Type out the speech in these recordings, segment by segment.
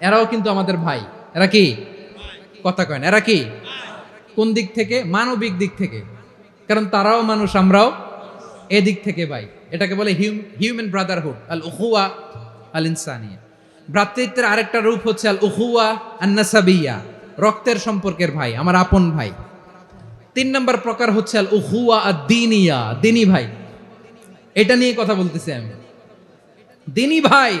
এরাও কিন্তু আমাদের ভাই। এরা কি? কথা কয় এরা কি? কোন দিক থেকে? মানবিক দিক থেকে। কারণ তারাও মানুষ, আমরাও এদিক থেকে ভাই। এটাকে বলে হিউম্যান ব্রাদারহুড আল উহুয়া আল ইনসানিয়া ভ্রাতৃত্বের আরেকটা রূপ হচ্ছে আল উহুয়া আন্নাসাবিয়া, রক্তের সম্পর্কের ভাই, আমার আপন ভাই। তিন নম্বর প্রকার হচ্ছে আল উহুয়া আর দিনিয়া দিনী ভাই। এটা নিয়ে কথা বলতেছি আমি। দিনী ভাই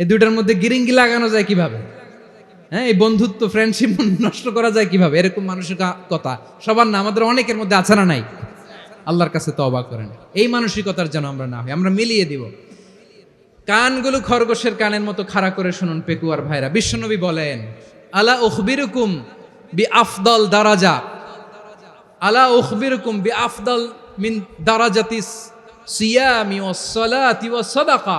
এই দুইটার মধ্যে গিরিঙ্গি লাগানো যায় কীভাবে? হ্যাঁ এই বন্ধুত্ব ফ্রেন্ডশিপ নষ্ট করা যায় কীভাবে? এরকম মানুষের কথা। সবার না, আমাদের অনেকের মধ্যে আছে না নাই? আল্লাহর কাছে তো অবাক করেন। এই মানসিকতার যেন আমরা না হই, আমরা মিলিয়ে দিব। কানগুলো খরগোশের কানের মতো খাড়া করে শুনুন পেকুয়ার ভাইরা। বিশ্বনবী বলেন, আলা উখবিরুকুম বি আফদল দারাজা। আলা উখবিরুকুম বি আফদল মিন দারাজাতিস সিয়ামি ওয়াস সালাতি ওয়াস সাদাকা।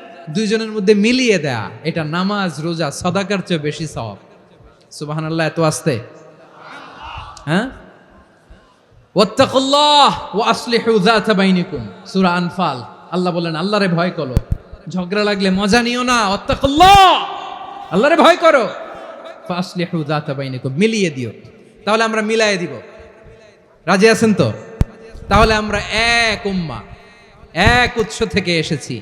দুইজনের মধ্যে মিলিয়ে দেয়া, এটা নামাজ, রোজা, সদাকার চেয়ে বেশি সওয়াব। সুবহানাল্লাহ, এত আসতে। হ্যাঁ? ওয়াত্তাকুল্লাহ ওয়া আসলিহু যাতা বাইনিকুম আল্লাহ বলেন, আল্লাহরে ভয় করো। ঝগড়া লাগলে মজা নিও না, ওয়াত্তাকুল্লাহ। আল্লাহরে ভয় করো। ফাসলিহু যাতা বাইনিকুম, মিলিয়ে দিও। তাহলে আমরা মিলায়ে দিব। রাজি আছেন তো? তাহলে আমরা এক উম্মা, এক উৎস থেকে এসেছি।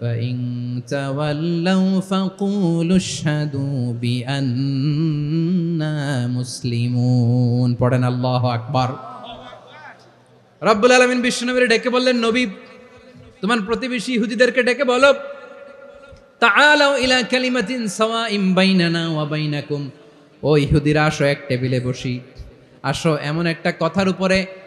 فإن تولوا فقولوا اشهدوا بأننا مسلمون পড়েন আল্লাহ আকবার রব্বুল আলমিন বিশ্বনবীর ডেকে বললেন নবী তোমার প্রতিবেশী ইহুদিদেরকে ডেকে বলো তাআলাও ইলা কালিমাতিন সাওয়াইম বাইনানা ওয়া বাইনাকুম ও ইহুদিরা আসো এক টেবিলে বসি আসো এমন একটা কথার উপরে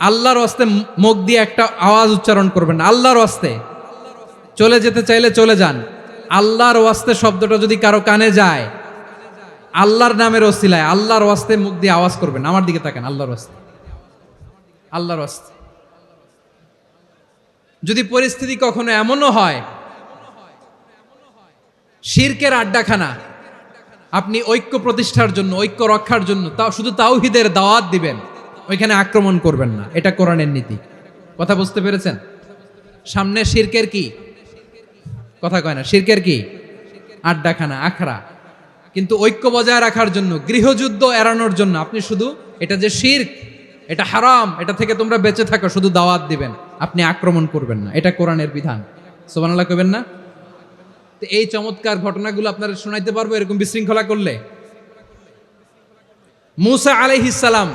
আল্লাহর হস্তে মুখ দিয়ে একটা আওয়াজ উচ্চারণ করবেন। আল্লাহর হস্তে। চলে যেতে চাইলে চলে যান। আল্লাহর ওয়াস্তে শব্দটা যদি কারও কানে যায়, আল্লাহর নামের ওসিলায় আল্লাহর ওয়াস্তে মুখ দিয়ে আওয়াজ করবেন। আমার দিকে তাকান, আল্লাহর ওয়াস্তে আল্লাহর ওয়াস্তে যদি পরিস্থিতি কখনো এমনও হয়, শিরকের আড্ডাখানা, আপনি ঐক্য প্রতিষ্ঠার জন্য, ঐক্য রক্ষার জন্য তাও শুধু তাওহিদের দাওয়াত দিবেন। ওইখানে আক্রমণ করবেন না। এটা কোরআনের নীতি। কথা বুঝতে পেরেছেন? সামনে শিরকের কি? কথা কয় না, শিরকের কি? আড্ডাখানা, আখড়া। কিন্তু ঐক্য বজায় রাখার জন্য, গৃহযুদ্ধ এড়ানোর জন্য আপনি শুধু এটা যে শির্ক, এটা হারাম, এটা থেকে তোমরা বেঁচে থাকো, শুধু দাওয়াত দিবেন। আপনি আক্রমণ করবেন না। এটা কোরআনের বিধান। সোবানাল্লাহ কবেন না? তো এই চমৎকার ঘটনাগুলো আপনারা শোনাইতে পারব এরকম বিশৃঙ্খলা করলে? মুসা আলাইহিসালাম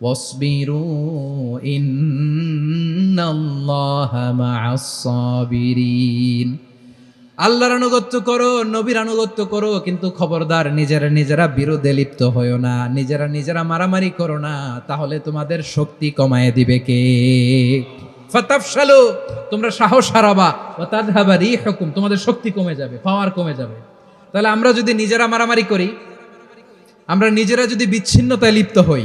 وَاصْبِرُوا إِنَّ اللَّهَ مَعَ الصَّابِرِينَ আল্লাহর আনুগত্য করো নবীর আনুগত্য করো কিন্তু খবরদার নিজেরা নিজেরা বিরোধে লিপ্ত হয়েও না নিজেরা নিজেরা মারামারি করো না তাহলে তোমাদের শক্তি কমায় দিবে কে ফাতাফশালু তোমরা সাহস হারাবা ওয়া তাযহাবা রিহুকুম তোমাদের শক্তি কমে যাবে পাওয়ার কমে যাবে তাহলে আমরা যদি নিজেরা মারামারি করি আমরা নিজেরা যদি বিচ্ছিন্নতায় লিপ্ত হই